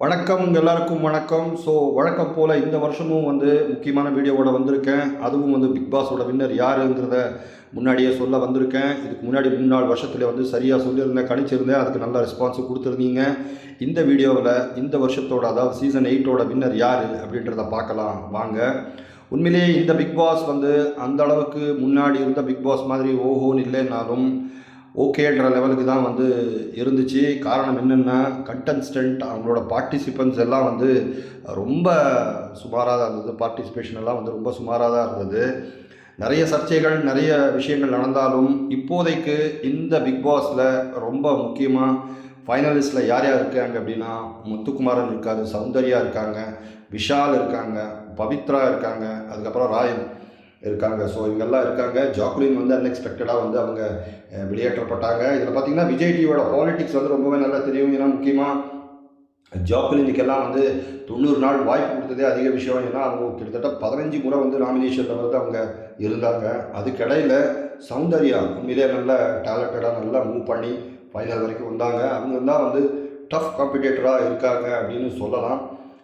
வணக்கம் எல்லாருக்கும் வணக்கம். ஸோ வழக்கம் போல் இந்த வருஷமும் வந்து முக்கியமான வீடியோவோட வந்திருக்கேன். அதுவும் வந்து பிக் பாஸோட வின்னர் யாருங்கிறத முன்னாடியே சொல்ல வந்திருக்கேன். இதுக்கு முன்னாடி மூணு நாலு வருஷத்தில் வந்து சரியாக சொல்லியிருந்தேன் கணிச்சிருந்தேன். அதுக்கு நல்ல ரெஸ்பான்ஸ் கொடுத்துருந்தீங்க. இந்த வீடியோவில் இந்த வருஷத்தோட அதாவது சீசன் எயிட்டோட வின்னர் யார் அப்படின்றத பார்க்கலாம். வாங்க. உண்மையிலேயே இந்த பிக் பாஸ் வந்து அந்த அளவுக்கு முன்னாடி இருந்த பிக் பாஸ் மாதிரி ஓஹோன்னு இல்லைன்னாலும் ஓகேன்ற லெவலுக்கு தான் வந்து இருந்துச்சு. காரணம் என்னென்னா கண்டன்ஸ்டன்ட் அவங்களோட பார்ட்டிசிபென்ட்ஸ் எல்லாம் வந்து ரொம்ப சுமாராக தான் இருந்தது. பார்ட்டிசிபேஷன் எல்லாம் வந்து ரொம்ப சுமாராக தான் இருந்தது. நிறைய சர்ச்சைகள் நிறைய விஷயங்கள் நடந்தாலும் இப்போதைக்கு இந்த பிக் பாஸில் ரொம்ப முக்கியமாக ஃபைனலிஸ்டில் யார் யார் இருக்காங்க அப்படின்னா முத்துக்குமாரன் இருக்காரு சௌந்தர்யா இருக்காங்க விஷால் இருக்காங்க பவித்ரா இருக்காங்க அதுக்கப்புறம் ராயன். இருக்காங்க. ஸோ இவங்கெல்லாம் இருக்காங்க. ஜாக்லின் வந்து அன்எக்ஸ்பெக்டடாக வந்து அவங்க வெளியேற்றப்பட்டாங்க. இதில் பார்த்தீங்கன்னா விஜய் டிவியோட பாலிடிக்ஸ் வந்து ரொம்பவே நல்லா தெரியும். ஏன்னா முக்கியமாக ஜாக்லினுக்கெல்லாம் வந்து தொண்ணூறு நாள் வாய்ப்பு கொடுத்ததே அதிக விஷயம். ஏன்னா அவங்க கிட்டத்தட்ட பதினஞ்சு முறை வந்து நாமினேஷனில் வந்து அவங்க இருந்தாங்க. அதுக்கிடையில் சௌந்தர்யா உண்மையிலே நல்ல டேலண்டடாக நல்லா மூவ் பண்ணி ஃபைனல் வரைக்கும் வந்தாங்க. அவங்க தான் வந்து டஃப் காம்படிட்டராக இருக்காங்க அப்படின்னு சொல்லலாம்.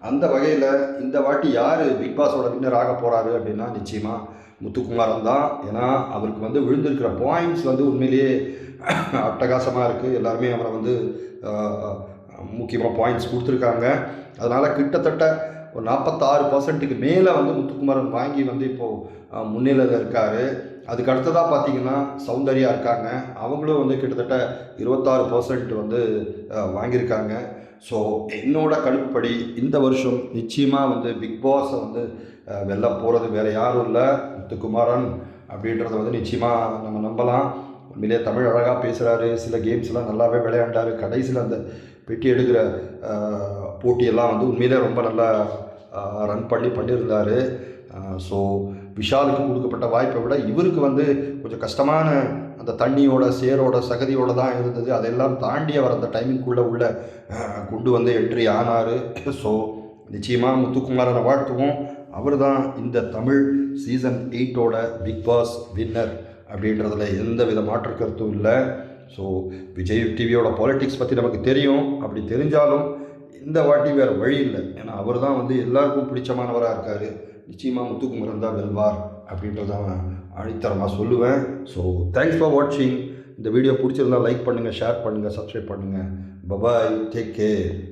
அந்த வகையில் இந்த வாட்டி யார் பிக் பாஸோட வின்னர் ஆக போகிறாரு அப்படின்னா நிச்சயமாக முத்துக்குமாரன் தான். ஏன்னா அவருக்கு வந்து விழுந்திருக்கிற பாயிண்ட்ஸ் வந்து உண்மையிலேயே அட்டகாசமாக இருக்குது எல்லாருமே அவரை வந்து முக்கியமாக பாயிண்ட்ஸ் கொடுத்துருக்காங்க. அதனால் கிட்டத்தட்ட ஒரு நாற்பத்தாறு பர்சன்ட்டுக்கு மேலே வந்து முத்துக்குமாரன் வாங்கி வந்து இப்போது முன்னிலையில் இருக்கார். அதுக்கு அடுத்ததாக பார்த்தீங்கன்னா சௌந்தர்யா இருக்காங்க. அவங்களும் வந்து கிட்டத்தட்ட இருபத்தாறு பர்சன்ட் வந்து வாங்கியிருக்காங்க. ஸோ என்னோட கணிப்புப்படி இந்த வருஷம் நிச்சயமாக வந்து பிக் பாஸை வந்து வெளில வெல்ல போகிறது வேறு யாரும் இல்லை. முத்துக்குமாரன் அப்படின்றத வந்து நிச்சயமாக நம்ம நம்பலாம். உண்மையிலேயே தமிழ் அழகாக பேசுகிறாரு சில கேம்ஸ்லாம் நல்லாவே விளையாண்டார். கடைசியில் அந்த பெட்டி எடுக்கிற போட்டியெல்லாம் வந்து உண்மையிலே ரொம்ப நல்லா ரன் பண்ணி பண்ணியிருந்தார். ஸோ விஷாலுக்கு கொடுக்கப்பட்ட வாய்ப்பை விட இவருக்கு வந்து கொஞ்சம் கஷ்டமான அந்த தண்ணியோட சேரோட சகதியோட தான் இருந்தது. அதெல்லாம் தாண்டி அவர் அந்த டைமிங்குள்ளே உள்ள கொண்டு வந்து என்ட்ரி ஆனார். ஸோ நிச்சயமாக முத்துக்குமாரனை வாழ்த்துவோம். அவர் தான் இந்த தமிழ் சீசன் எயிட்டோட பிக் பாஸ் வின்னர் அப்படின்றதுல எந்த வித மாற்று கருத்தும் இல்லை. ஸோ விஜய் டிவியோட பாலிட்டிக்ஸ் பற்றி நமக்கு தெரியும். அப்படி தெரிஞ்சாலும் இந்த வாட்டி வேறு வழி இல்லை. ஏன்னா அவர் தான் வந்து எல்லாருக்கும் பிடிச்சமானவராக இருக்கார். நிச்சயமாக முத்துக்குமரன் தான் வெல்வார் அப்படின்றத அழித்தரமாக சொல்லுவேன். ஸோ தேங்க்ஸ் ஃபார் வாட்சிங் இந்த வீடியோ பிடிச்சிருந்தா லைக் பண்ணுங்கள் ஷேர் பண்ணுங்கள் சப்ஸ்கிரைப் பண்ணுங்கள் பபாய் டேக் கேர்